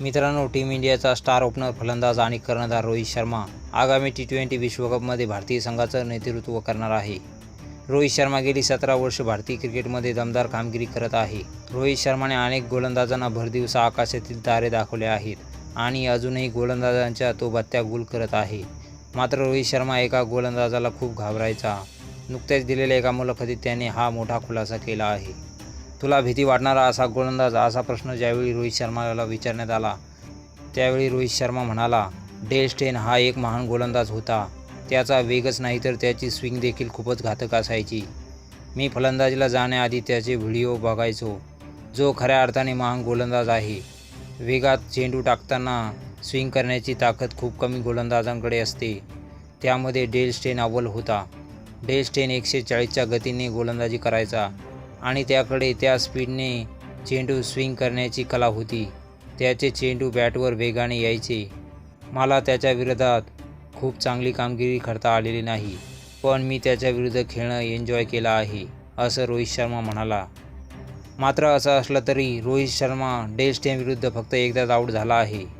मित्रांनो टीम इंडियाचा star opener फलंदाज आणि कर्णधार रोहित शर्मा आगामी टी ट्वेंटी विश्वकपमध्ये भारतीय संघाचं नेतृत्व करणार आहे. रोहित शर्मा गेली सतरा वर्ष भारतीय क्रिकेटमध्ये दमदार कामगिरी करत आहे. रोहित शर्माने अनेक गोलंदाजांना भरदिवसा आकाशातील तारे दाखवले आहेत आणि अजूनही गोलंदाजांच्या तो बत्त्या गुल करत आहे. मात्र रोहित शर्मा एका गोलंदाजाला खूप घाबरायचा. नुकत्याच दिलेल्या एका मुलाखतीत त्याने हा मोठा खुलासा केला आहे. तुला भीती वाटणारा असा गोलंदाज असा प्रश्न ज्यावेळी रोहित शर्माला विचारण्यात आला त्यावेळी रोहित शर्मा म्हणाला डेल स्टेन हा एक महान गोलंदाज होता. त्याचा वेगच नाही तर त्याची स्विंग देखील खूपच घातक असायची. मी फलंदाजीला जाण्याआधी त्याचे व्हिडिओ बघायचो. जो खऱ्या अर्थाने महान गोलंदाज आहे. वेगात चेंडू टाकताना स्विंग करण्याची ताकद खूप कमी गोलंदाजांकडे असते. त्यामध्ये डेल स्टेन अव्वल होता. डेल स्टेन एकशे चाळीसच्या गतीने गोलंदाजी करायचा. आणि त्याकडे त्या स्पीडने चेंडू स्विंग करण्याची कला होती. त्याचे चेंडू बॅटवर वेगाने यायचे. मला त्याच्या विरोधात खूप चांगली कामगिरी करता आलेली नाही पण मी त्याच्याविरुद्ध खेळणं एन्जॉय केलं आहे असं रोहित शर्मा म्हणाला. मात्र असं असलं तरी रोहित शर्मा डेल स्टेनविरुद्ध फक्त एकदाच आऊट झाला आहे.